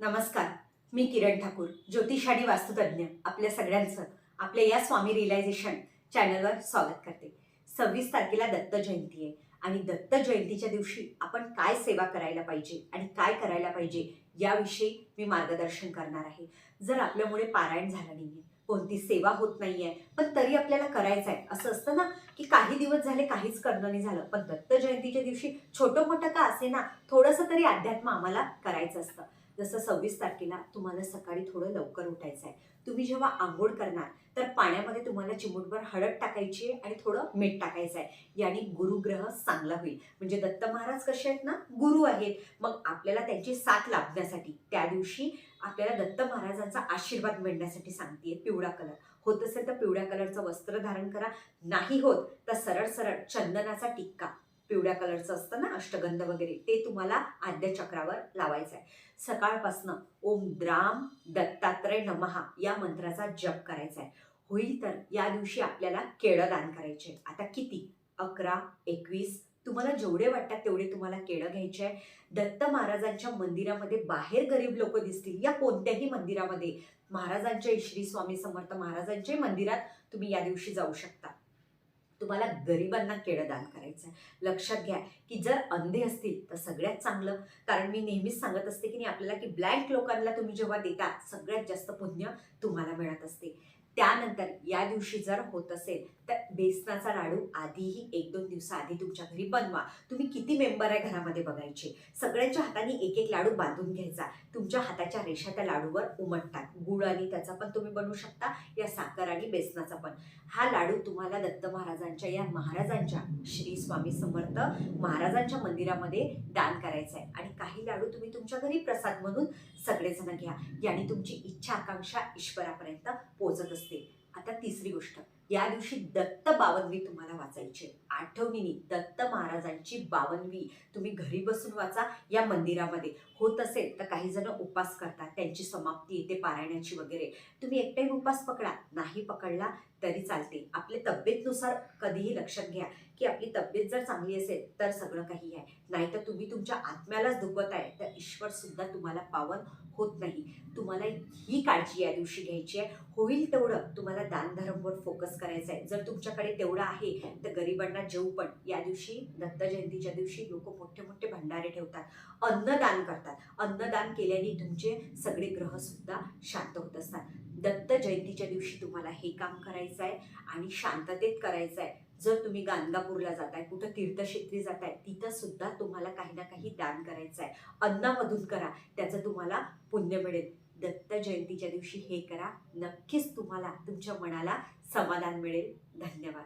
नमस्कार मी किरण ठाकूर ज्योतिष आणि वास्तुतज्ञ आपल्या सगळ्यांचं आपल्या या स्वामी रिलायझेशन चॅनलवर स्वागत करते. सव्वीस तारखेला दत्त जयंती आहे. आणि दत्त जयंतीच्या दिवशी आपण काय सेवा करायला पाहिजे आणि काय करायला पाहिजे याविषयी मी मार्गदर्शन करणार आहे. जर आपल्यामुळे पारायण झालं नाहीये कोणती सेवा होत नाहीये पण तरी आपल्याला करायचं आहे असं असतं ना की काही दिवस झाले काहीच करणं नाही झालं. पण दत्त जयंतीच्या दिवशी छोटं मोठं का असे ना थोडंसं तरी अध्यात्म आम्हाला करायचं असतं. जसं सव्वीस तारखेला तुम्हाला सकाळी थोडं लवकर उठायचं आहे तुम्ही जेव्हा आंघोळ करणार तर पाण्यामध्ये तुम्हाला चिमूटभर हळद टाकायची आहे आणि थोडं मीठ टाकायचं आहे. याने गुरुग्रह चांगला होईल. म्हणजे दत्त महाराज कसे आहेत ना गुरु आहेत. मग आपल्याला त्यांची साथ लाभण्यासाठी त्या दिवशी आपल्याला दत्त महाराजांचा आशीर्वाद मिळण्यासाठी सांगते पिवळा कलर. होत असेल तर पिवळ्या कलरचं वस्त्र धारण करा. नाही होत तर सरळ सरळ चंदनाचा टिक्का. पिवळ्या कलरचं असतं ना अष्टगंध वगैरे ते तुम्हाला आद्य चक्रावर लावायचं आहे सकाळपासनं ओम द्राम दत्तात्रय नमहा या मंत्राचा जप करायचा आहे होईल तर या दिवशी आपल्याला केळं दान करायचे आता किती? अकरा एकवीस तुम्हाला जेवढे वाटतात तेवढे तुम्हाला केळं घ्यायचे आहे दत्त महाराजांच्या मंदिरामध्ये बाहेर गरीब लोक दिसतील या कोणत्याही मंदिरामध्ये. महाराजांच्या श्री स्वामी समर्थ महाराजांच्या मंदिरात तुम्ही या दिवशी जाऊ शकता. तुम्हाला गरिबांना केळं दान करायचं आहे लक्षात घ्या की जर अंधे असतील तर सगळ्यात चांगलं. कारण मी नेहमीच सांगत असते की नाही आपल्याला की ब्लँक लोकांना तुम्ही जेव्हा देता सगळ्यात जास्त पुण्य तुम्हाला मिळत असते. त्यानंतर या दिवशी जर होत असेल तर बेसनाचा लाडू आधीही एक दोन दिवसाआधी तुमच्या घरी बनवा. तुम्ही किती मेंबर आहे घरामध्ये बघायचे? सगळ्यांच्या हाताने एक एक लाडू बांधून घ्यायचा. तुमच्या हाताच्या रेषा त्या लाडूवर उमटतात. गुळ आणि त्याचा पण तुम्ही बनवू शकता या साखर आणि बेसनाचा पण. हा लाडू तुम्हाला दत्त महाराजांच्या या महाराजांच्या श्री स्वामी समर्थ महाराजांच्या मंदिरामध्ये दान करायचं आहे आणि काही लाडू तुम्ही तुमच्या घरी प्रसाद म्हणून सगळेजण घ्या. याने तुमची इच्छा आकांक्षा ईश्वरापर्यंत पोचत असते. आता तिसरी गोष्ट. या दिवशी दत्त बावनवी तुम्हाला वाचायची. आठवणीने दत्त महाराजांची बावनवी तुम्ही घरी बसून वाचा या मंदिरामध्ये. होत असेल तर काही जण उपास करतात. त्यांची समाप्ती येते पारायणाची वगैरे. तुम्ही एकट्याने उपास पकडा. नाही पकडला तरी चालते आपल्या तब्येतनुसार कधीही लक्षात घ्या की आपली तब्येत जर चांगली असेल तर सगळं काही आहे. नाहीतर तुम्ही तुमच्या आत्म्यालाच दुखत आहे. तर ईश्वर सुद्धा तुम्हाला पावन होत नाही. तुम्हाला ही काळजी या दिवशी घ्यायची आहे. होईल तेवढं तुम्हाला दानधर्मवर फोकस करायचं आहे. जर तुमच्याकडे तेवढं आहे तर गरिबांना जेऊ पण. या दिवशी दत्त जयंतीच्या दिवशी लोक मोठे मोठे भंडारे ठेवतात. अन्नदान करतात. अन्नदान केल्याने तुमचे सगळे ग्रहसुद्धा शांत होत असतात. दत्त जयंतीच्या दिवशी तुम्हाला हे काम करायचं करायचं आहे आणि शांततेत करायचं आहे जर तुम्ही गाणगापूरला जाताय कुठं तीर्थक्षेत्री जाताय तिथं सुद्धा तुम्हाला काही ना काही दान करायचं आहे अन्नामधून करा त्याचं तुम्हाला पुण्य मिळेल. दत्त जयंतीच्या दिवशी हे करा. नक्कीच तुम्हाला तुमच्या मनाला समाधान मिळेल. धन्यवाद.